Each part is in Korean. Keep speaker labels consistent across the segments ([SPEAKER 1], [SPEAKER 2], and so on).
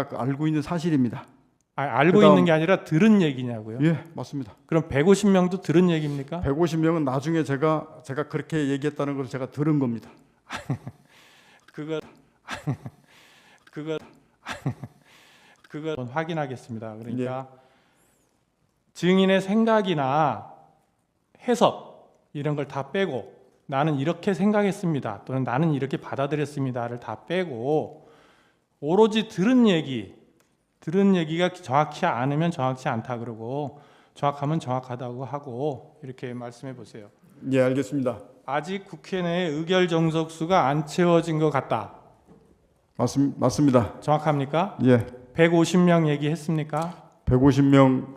[SPEAKER 1] 알고 있는 사실입니다.
[SPEAKER 2] 아, 알고
[SPEAKER 1] 그다음-
[SPEAKER 2] 있는 게 아니라 들은 얘기냐고요?
[SPEAKER 1] 예, 맞습니다.
[SPEAKER 2] 그럼 150명도 들은 얘기입니까?
[SPEAKER 1] 150명은 나중에 제가 제가 그렇게 얘기했다는 걸 제가 들은 겁니다.
[SPEAKER 2] 그거 그거 그거 확인하겠습니다. 그러니까 증인의 생각이나 해석 이런 걸 다 빼고 나는 이렇게 생각했습니다. 또는 나는 이렇게 받아들였습니다를 다 빼고 오로지 들은 얘기 들은 얘기가 정확히 않으면 정확치 않다 그러고 정확하면 정확하다고 하고 이렇게 말씀해 보세요.
[SPEAKER 1] 예, 알겠습니다.
[SPEAKER 2] 아직 국회 내에 의결 정석수가 안 채워진 것 같다.
[SPEAKER 1] 맞습, 맞습니다.
[SPEAKER 2] 정확합니까?
[SPEAKER 1] 예,
[SPEAKER 2] 150명 얘기했습니까?
[SPEAKER 1] 150명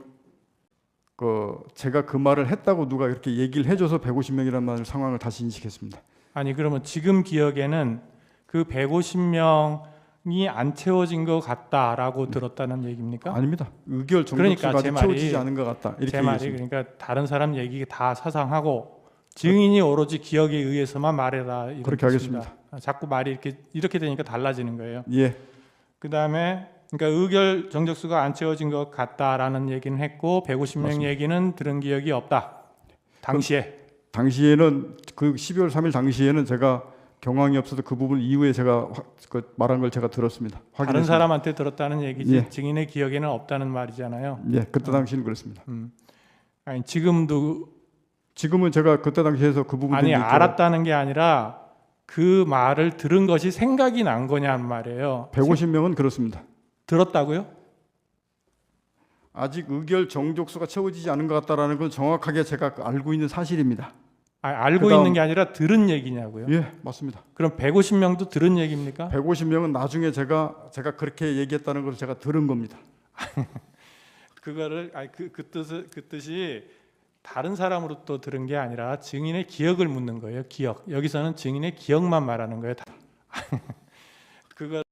[SPEAKER 1] 그 제가 그 말을 했다고 누가 이렇게 얘기를 해줘서 150명이라는 말 상황을 다시 인식했습니다.
[SPEAKER 2] 아니 그러면 지금 기억에는 그 150명 이안 채워진 것 같다라고 들었다는 얘기입니까?
[SPEAKER 1] 아닙니다. 의결
[SPEAKER 2] 그러니까
[SPEAKER 1] 아직
[SPEAKER 2] 말이-
[SPEAKER 1] 채워지지 않은 것 같다. 이렇게
[SPEAKER 2] 제 말이
[SPEAKER 1] 얘기했습니다.
[SPEAKER 2] 그러니까 다른 사람 얘기 다 사상하고 증인이 오로지 기억에 의해서만 말해라
[SPEAKER 1] 그렇게
[SPEAKER 2] 뜻입니다.
[SPEAKER 1] 하겠습니다.
[SPEAKER 2] 아, 자꾸 말이 이렇게 이렇게 되니까 달라지는 거예요.
[SPEAKER 1] 예,
[SPEAKER 2] 그 다음에 그러니까 의결 정적수가 안 채워진 것 같다라는 얘기는 했고 150명
[SPEAKER 1] 맞습니다.
[SPEAKER 2] 얘기는 들은 기억이 없다. 당시에
[SPEAKER 1] 당시에는 그 12월 3일 당시에는 제가 경황이 없어서 그 부분 이후에 제가 화- 그 말한 걸 제가 들었습니다.
[SPEAKER 2] 다른
[SPEAKER 1] 확인했습니다.
[SPEAKER 2] 사람한테 들었다는 얘기지
[SPEAKER 1] 예.
[SPEAKER 2] 증인의 기억에는 없다는 말이잖아요.
[SPEAKER 1] 예, 그때 당시는 그렇습니다.
[SPEAKER 2] 음. 아니 지금도
[SPEAKER 1] 지금은 제가 그때 당시에서 그 부분
[SPEAKER 2] 아니 알았다는 게 아니라 그 말을 들은 것이 생각이 난 거냐는 말이에요.
[SPEAKER 1] 150명은 그렇습니다.
[SPEAKER 2] 들었다고요?
[SPEAKER 1] 아직 의결 정족수가 채워지지 않은 것 같다라는 건 정확하게 제가 알고 있는 사실입니다.
[SPEAKER 2] 아, 알고
[SPEAKER 1] 그다음-
[SPEAKER 2] 있는 게 아니라 들은 얘기냐고요?
[SPEAKER 1] 예, 맞습니다.
[SPEAKER 2] 그럼 150명도 들은 얘기입니까?
[SPEAKER 1] 150명은 나중에 제가 제가 그렇게 얘기했다는 걸 제가 들은 겁니다.
[SPEAKER 2] 그거를 아니 그, 그 뜻을 그 뜻이 다른 사람으로 또 들은 게 아니라 증인의 기억을 묻는 거예요. 기억. 여기서는 증인의 기억만 말하는 거예요. 다. 그거